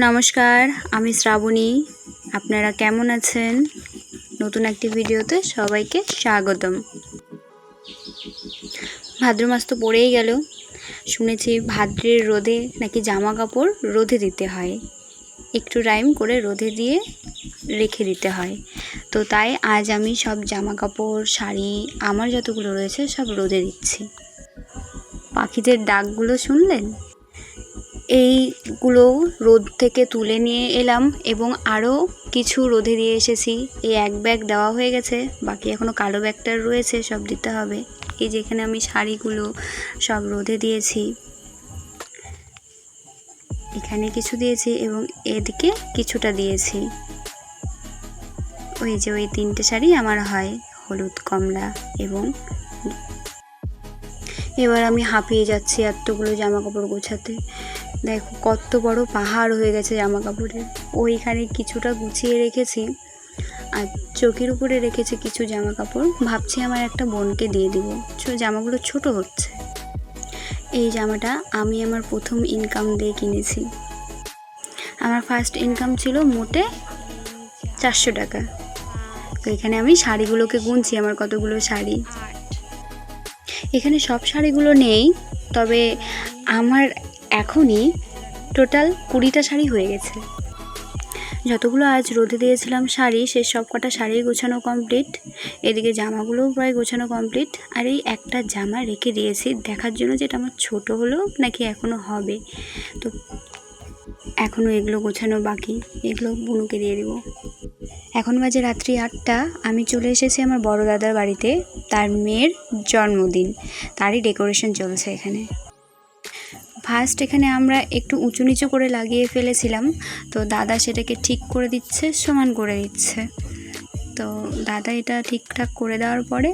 নমস্কার, আমি শ্রাবণী। আপনারা কেমন আছেন? নতুন একটি ভিডিওতে সবাইকে স্বাগতম। ভাদ্র মাস তো পড়েই গেল। শুনেছি ভাদ্রের রোদে নাকি জামা কাপড় রোদে দিতে হয়। একটু রাইম করে রোদে দিয়ে রেখে দিতে হয়। তো তাই আজ আমি সব জামা কাপড় শাড়ি, আমার যতগুলো রয়েছে সব রোদে দিচ্ছি। পাখিদের ডাকগুলো শুনলেন? এইগুলো রোদ থেকে তুলে নিয়ে এলাম এবং আরও কিছু রোদে দিয়ে এসেছি। এই এক ব্যাগ দেওয়া হয়ে গেছে। বাকি এখনও কালো ব্যাগটার রয়েছে, সব দিতে হবে। এই যেখানে আমি শাড়িগুলো সব রোদে দিয়েছি। এখানে কিছু দিয়েছি এবং এদিকে কিছুটা দিয়েছি। ওই যে ওই তিনটে শাড়ি আমার হয়, হলুদ, কমলা এবং এবার আমি হাঁপিয়ে যাচ্ছি এতগুলো জামা কাপড় গোছাতে। দেখো, কত বড় পাহাড় হয়ে গেছে জামা কাপড়ের ওইখানে কিছুটা গুছিয়ে রেখেছি আর চোখের উপরে রেখেছি কিছু জামা কাপড় ভাবছি আমার একটা বোনকে দিয়ে দিব। জামাগুলো ছোট হচ্ছে। এই জামাটা আমি আমার প্রথম ইনকাম দিয়ে কিনেছি। আমার ফার্স্ট ইনকাম ছিল মোটে চারশো টাকা। এখানে আমি শাড়িগুলোকে গুনছি, আমার কতগুলো শাড়ি। এখানে সব শাড়িগুলো নেই, তবে আমার এখনই টোটাল কুড়িটা শাড়ি হয়ে গেছে। যতগুলো আজ রোদে দিয়েছিলাম শাড়ি, সে সব কটা শাড়ি গোছানো কমপ্লিট এদিকে জামাগুলোও প্রায় গোছানো কমপ্লিট আর এই একটা জামা রেখে দিয়েছি, দেখার জন্য যেটা আমার ছোট হলো নাকি এখনও হবে। তো এখনও এগুলো গোছানো বাকি, এগুলো বুনুকে দিয়ে দেবো। এখন বাজে রাত্রি আটটা, আমি চলে এসেছি আমার বড় দাদার বাড়িতে, তার মেয়ের জন্মদিন, তারই ডেকোরেশন চলছে এখানে। ফার্স্ট এখানে আমরা একটু উঁচু নিচু করে লাগিয়ে ফেলেছিলাম, তো দাদা সেটাকে ঠিক করে দিচ্ছে, সমান করে দিচ্ছে। তো দাদা এটা ঠিকঠাক করে দেওয়ার পরে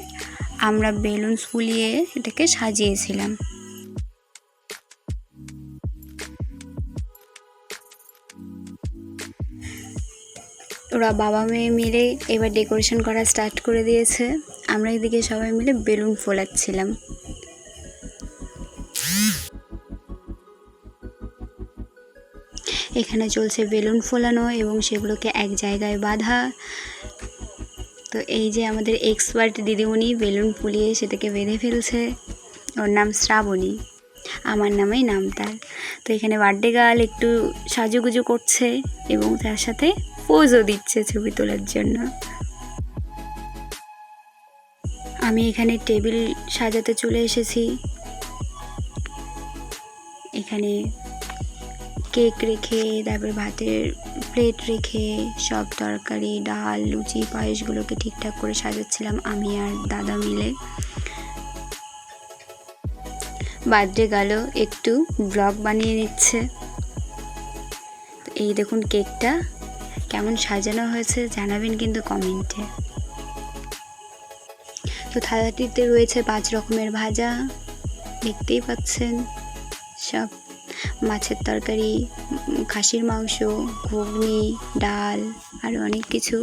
আমরা বেলুনস ফুলিয়ে এটাকে সাজিয়েছিলাম। ওরা বাবা মেয়ে মিলে এবার ডেকোরেশন করা স্টার্ট করে দিয়েছে। আমরা এদিকে সবাই মিলে বেলুন ফোলাচ্ছিলাম। এখানে চলছে বেলুন ফোলানো এবং সেগুলোকে এক জায়গায় বাঁধা। তো এই যে আমাদের এক্সপার্ট দিদিমণি বেলুন ফুলিয়ে সেটাকে বেঁধে ফেলছে। ওর নাম শ্রাবণী। আমার নামেই নাম তার। তো এখানে বার্থডে গার্ল একটু সাজুগুজু করছে এবং তার সাথে পোজও দিচ্ছে ছবি তোলার জন্য। আমি এখানে টেবিল সাজাতে চলে এসেছি। এখানে কেক রেখে, তারপরে ভাতের প্লেট রেখে, সব তরকারি, ডাল, লুচি, পায়েসগুলোকে ঠিকঠাক করে সাজাচ্ছিলাম আমি আর দাদা মিলে। বার্থডে গেল, একটু ব্লগ বানিয়ে নিচ্ছে। এই দেখুন কেকটা। কেমন সাজানো হয়েছে জানাবেন কিন্তু কমেন্টে। তো থালাটিতে রয়েছে পাঁচ রকমের ভাজা, দেখতেই পাচ্ছেন। সব মাছের তরকারি, খাসির মাংস, ঘুগনি, ডাল আরও অনেক কিছু।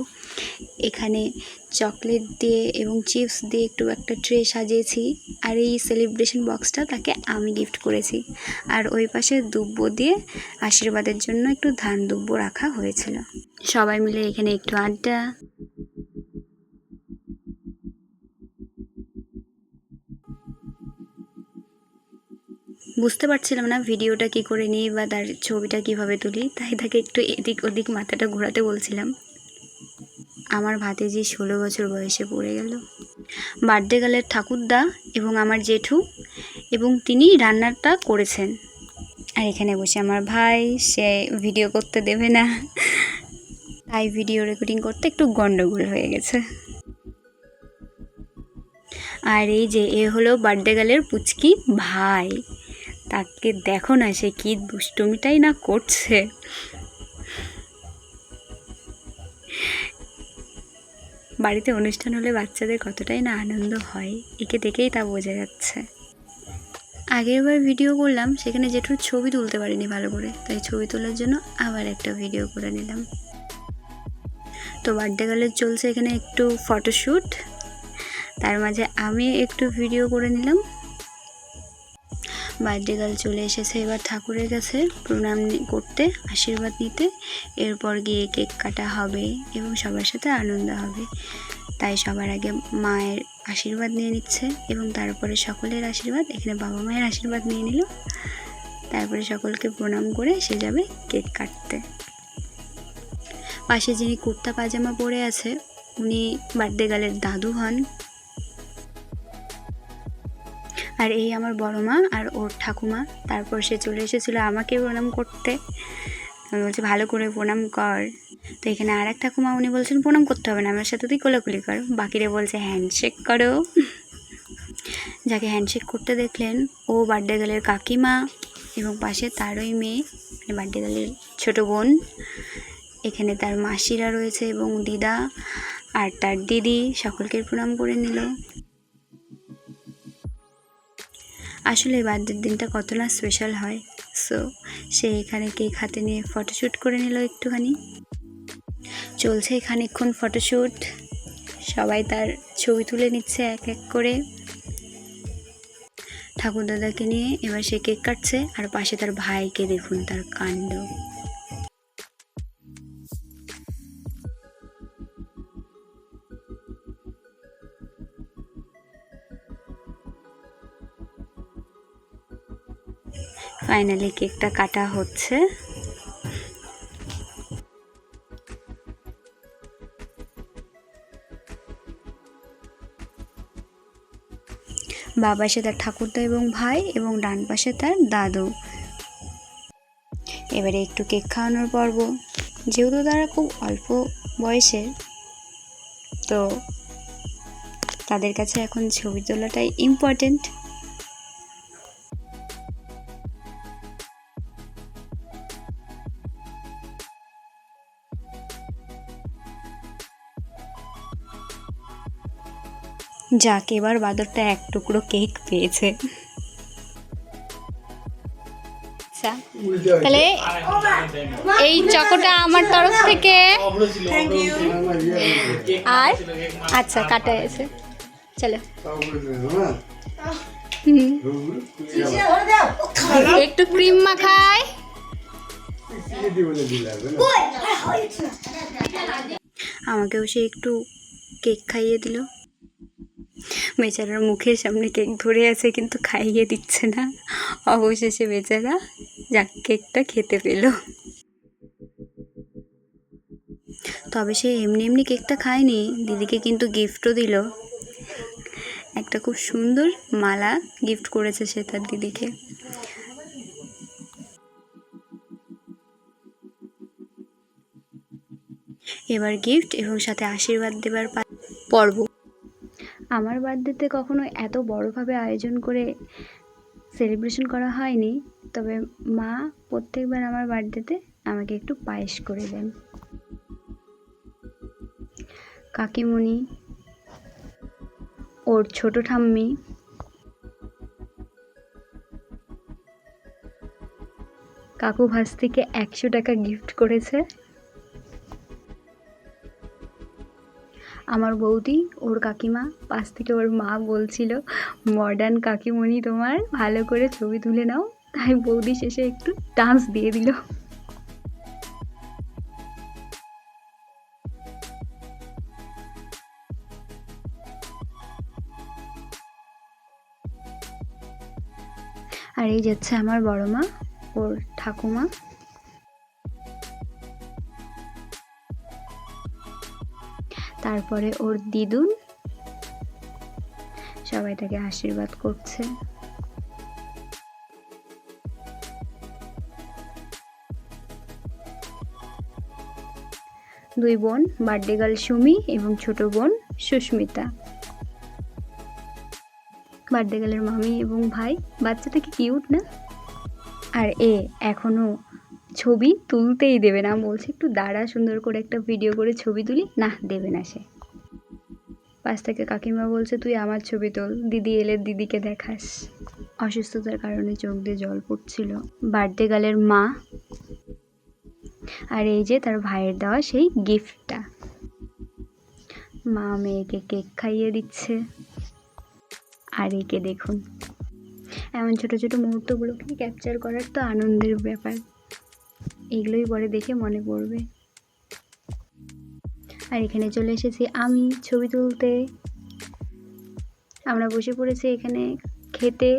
এখানে চকলেট দিয়ে এবং চিপস দিয়ে একটু একটা ট্রে সাজিয়েছি। আর এই সেলিব্রেশন বক্সটা তাকে আমি গিফট করেছি। আর ওই পাশে দুব্বো দিয়ে আশীর্বাদের জন্য একটু ধান দুব্বো রাখা হয়েছিল। সবাই মিলে এখানে একটু আড্ডা। বুঝতে পারছিলাম না ভিডিওটা কি করে নিই বা তার ছবিটা কীভাবে তুলি, তাই তাকে একটু এদিক ওদিক মাথাটা ঘোরাতে বলছিলাম। আমার ভাতিজি ষোলো বছর বয়সে পড়ে গেল। বার্থডে গালের ঠাকুরদা এবং আমার জেঠু এবং তিনি রান্নাটা করেছেন। আর এখানে বসে আমার ভাই, সে ভিডিও করতে দেবে না। তাই ভিডিও রেকর্ডিং করতে একটু গন্ডগোল হয়ে গেছে। আর এই যে, এ হলো বার্থডে গালের পুচকি ভাই। তাকে দেখো না সে কি দুষ্টুমিটাই না করছে। বাড়িতে অনুষ্ঠান হলে বাচ্চাদের কতটাই না আনন্দ হয়, একে দেখেই তা বোঝা যাচ্ছে। আগের বার ভিডিও করলাম, সেখানে জেঠুর ছবি তুলতে পারিনি ভালো করে, তাই ছবি তোলার জন্য আবার একটা ভিডিও করে নিলাম। তো বার্থডে গার্লের চলছে এখানে একটু ফটোশ্যুট। তার মাঝে আমি একটু ভিডিও করে নিলাম। বার্থডে গার্ল চলে এসেছে এবার ঠাকুরের কাছে প্রণাম করতে, আশীর্বাদ নিতে। এরপর গিয়ে কেক কাটা হবে এবং সবার সাথে আনন্দ হবে। তাই সবার আগে মায়ের আশীর্বাদ নিয়ে নিচ্ছে এবং তারপরে সকলের আশীর্বাদ, এখানে বাবা মায়ের আশীর্বাদ নিয়ে নিল। তারপরে সকলকে প্রণাম করে সে যাবে কেক কাটতে। পাশে যিনি কুর্তা পাজামা পরে আছে, উনি বার্থডে গার্লের দাদু হন। আর এই আমার বড় মা আর ওর ঠাকুমা। তারপর সে চলে এসেছিল আমাকে প্রণাম করতে। আমি বলছি, ভালো করে প্রণাম কর। তো এখানে আর এক ঠাকুমা, উনি বলছেন, প্রণাম করতে হবে না, আমার সাথে তুই কোলাকুলি কর। বাকিরা বলছে, হ্যান্ডশেক করো। যাকে হ্যান্ডশেক করতে দেখলেন, ও বার্থডে গার্লের কাকিমা এবং পাশে তারই মেয়ে মানে বার্থডে গার্লের ছোটো বোন। এখানে তার মাসিরা রয়েছে এবং দিদা আর তার দিদি সকলকে প্রণাম করে নিল। আসলে বার্থডের দিনটা কত না স্পেশাল হয়। সো সে এখানে কেক হাতে নিয়ে ফটোশ্যুট করে নিল একটুখানি। চলছে খানিকক্ষণ ফটোশ্যুট সবাই তার ছবি তুলে নিচ্ছে এক এক করে। ঠাকুর দাদাকে নিয়ে এবার সে কেক কাটছে আর পাশে তার ভাইকে দেখুন তার কাণ্ড। ফাইনালি কেকটা কাটা হচ্ছে। বাবা সে তার ঠাকুরদা এবং ভাই এবং ডান পাশে তার দাদু। এবারে একটু কেক খাওয়ানোর পর্ব। যেহেতু তারা খুব অল্প বয়সের তো তাদের কাছে এখন ছবি তোলাটাই ইম্পর্টেন্ট যাক এবার বাদরটা এক টুকরো কেক পেয়েছে। আচ্ছা তাহলে এই চকোটা আমার তরফ থেকে। আর? আচ্ছা কাটা আছে চলো। একটু ক্রিম মাখাই। আমাকেও সে একটু কেক খাইয়ে দিল। বেচারার মুখের সামনে কেক ধরে আছে, কিন্তু খাইয়ে দিচ্ছে না। অবশেষে বেচারা যাক কেকটা খেতে পেল। তবে সে এমনি এমনি কেকটা খায়নি, দিদিকে কিন্তু গিফটও দিল। একটা খুব সুন্দর মালা গিফট করেছে সে তার দিদিকে। এবার গিফট এবং সাথে আশীর্বাদ দেবার পর্ব। আমার বার্থডেতে কখনো এত বড়োভাবে আয়োজন করে সেলিব্রেশন করা হয়নি, তবে মা প্রত্যেকবার আমার বার্থডেতে আমাকে একটু পায়েস করে দেন। কাকিমণি, ওর ছোট ঠাম্মি, কাকু ভাস থেকে একশো টাকা গিফট করেছে। আমার বৌদি, ওর কাকিমা, পাশ থেকে ওর মা বলছিল, মডার্ন কাকিমণি তোমার, ভালো করে ছবি তুলে নাও। তাই বৌদি শেষে একটু ডান্স দিয়ে দিল। আর এই যাচ্ছে আমার বড় মা, ওর ঠাকুমা। তারপরে ওর দিদুন সবাই তাকে আশীর্বাদ করছে। দুই বোন, বার্থডে গার্ল সুমি এবং ছোট বোন সুস্মিতা। বার্থডে গার্লের মামি এবং ভাই, বাচ্চাটা কি কিউট না? আর এ, এখনও ছবি তুলতেই দেবে না। বলছে, একটু দাঁড়া, সুন্দর করে একটা ভিডিও করে ছবি তুলি। না, দেবে না সে। পাশ থেকে কাকিমা বলছে, তুই আমার ছবি তোল, দিদি এলে দিদিকে দেখাস। অসুস্থতার কারণে চোখ দিয়ে জল পড়ছিল। বার্থডে গালের মা আর এই যে তার ভাইয়ের দেওয়া সেই গিফটটা মা মেয়েকে কেক খাইয়ে দিচ্ছে। আর একে দেখুন, এমন ছোটো ছোটো মুহূর্তগুলোকে ক্যাপচার করার তো আনন্দের ব্যাপার। এগুলোই পরে দেখে মনে পড়বে। আর এখানে চলে এসেছি আমি ছবি তুলতে। আমরা বসে পড়েছি এখানে খেতে।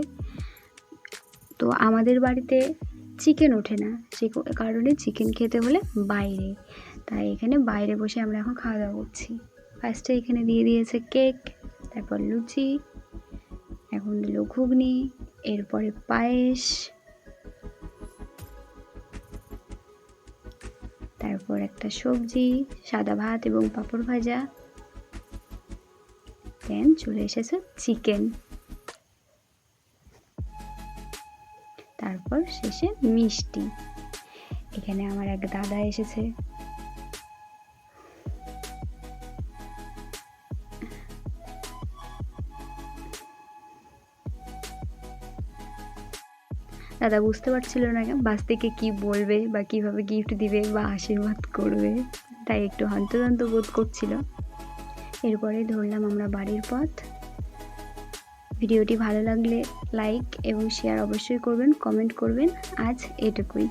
তো আমাদের বাড়িতে চিকেন ওঠে না, সে কারণে চিকেন খেতে হলে বাইরে। তাই এখানে বাইরে বসে আমরা এখন খাওয়া দাওয়া করছি ফার্স্টে এখানে দিয়ে দিয়েছে কেক তারপর লুচি, এখন দিল ঘুগনি, এরপরে পায়েস। তারপর একটা সবজি, সাদা ভাত এবং পাঁপড় ভাজা। দেন চলে এসেছে চিকেন তারপর শেষে মিষ্টি। এখানে আমার এক দাদা এসেছে। দাদা বুঝতে পারছিল না বাস থেকে কি বলবে বা কীভাবে গিফট দিবে বা আশীর্বাদ করবে, তাই একটু হন্তদন্ত বোধ করছিল। এরপরে ধরলাম আমরা বাড়ির পথ। ভিডিওটি ভালো লাগলে লাইক এবং শেয়ার অবশ্যই করবেন কমেন্ট করবেন। আজ এটুকুই।